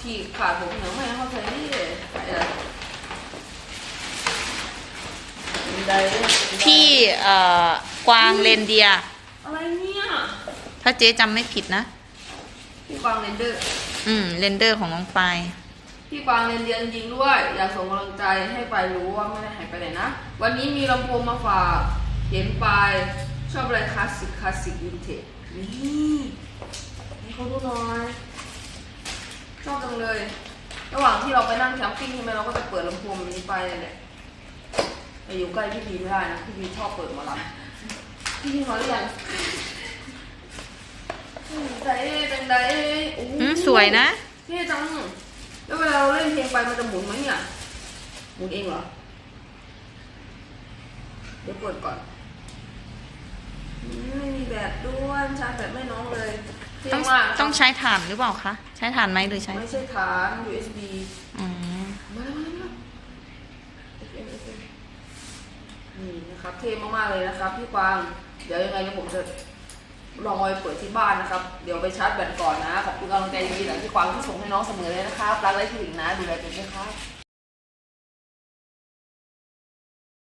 ฉีกขาดผมเหนียวไม่ให้เขาใช้นี่เลยใส่อะไรบันไดพี่เอ่อกวางเรนเดียร์อะไรเนี่ยถ้าเจ๊จำไม่ผิดนะ พี่กวางเรนเดอร์ อืมเรนเดอร์ของน้องปายพี่กวางเรียนเรียนจริงด้วย อยากส่งกำลังใจให้ไปายรู้ว่าไม่ได้หายไปไหนนะ วันนี้มีลำโพงมาฝากเห็นไปายชอบอะไรคลาสสิกคลาสสิกวินเทจนี่ให้เขาดูหน่อย ชอบจังเลย ระหว่างที่เราไปนั่งแคมปิ้งใช่ไหมเราก็จะเปิดลำโพงแบบนี้ไปนั่นแหละแต่อยู่ใกล้พี่พีไม่ได้นะพี่พีชอบเปิดหมาละพี่พีมาหรือยังอืมใจเป็นไดโอ้โหอืมสวยนะ เท่จังแล้วเวลาเราเล่นเพลงไปมันจะหมุนไหมเนี่ยหมุนเองเหรอ เดี๋ยวเปิดก่อนอืมไม่มีแบตด้วยชาร์จแบตไม่น้องเลยเท่ ต้องมากต้องใช้ถ่านหรือเปล่าคะ ใช้ถ่านไหมหรือใช้ไม่ใช่ฐาน USB อืมมาแล้วมาแล้ว FM FM นี่นะครับเท่มากๆเลยนะครับพี่กวาง เดี๋ยวยังไงเนี่ยผมจะลองเอาไปเปิดที่บ้านนะครับ เดี๋ยวไปชาร์จแบตก่อนนะ ขอบคุณกำลังใจดีๆจากพี่กวางที่ส่งให้น้องเสมอเลยนะครับรักและคิดถึงนะ ดูแลตัวเองด้วยครับ